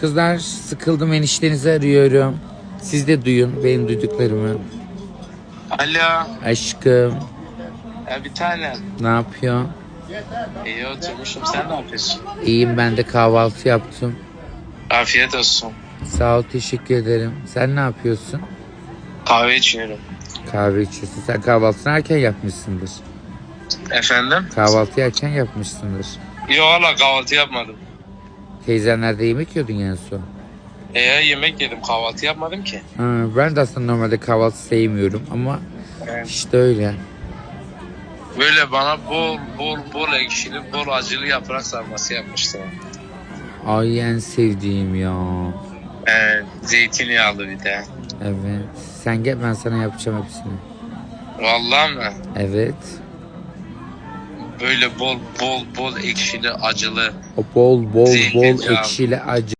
Kızlar sıkıldım eniştenizi arıyorum. Siz de duyun benim duyduklarımı. Alo. Aşkım Ya bir tane. ne yapıyor? İyi oturmuşum. Sen ne yapıyorsun? İyiyim ben de kahvaltı yaptım. Afiyet olsun. Sağ ol teşekkür ederim. Sen ne yapıyorsun? Kahve içiyorum. Kahve içiyorsun. Sen kahvaltını erken yapmışsındır. Efendim? Kahvaltıyı erken yapmışsındır. Yok hala kahvaltı yapmadım. Teyzenlerde yemek yiyordun en son. E ya yemek yedim. Kahvaltı yapmadım ki. Ha, ben de aslında normalde kahvaltı sevmiyorum ama Evet. işte öyle. Böyle bana bol bol bol ekşili bol acılı yaprak sarması yapmıştı. Ay en sevdiğim ya. Evet. Zeytinyağlı bir de. Evet. Sen gel ben sana yapacağım hepsini. Vallahi mı? Evet. Böyle bol bol bol ekşili acılı. Bol bol bol ekşili acı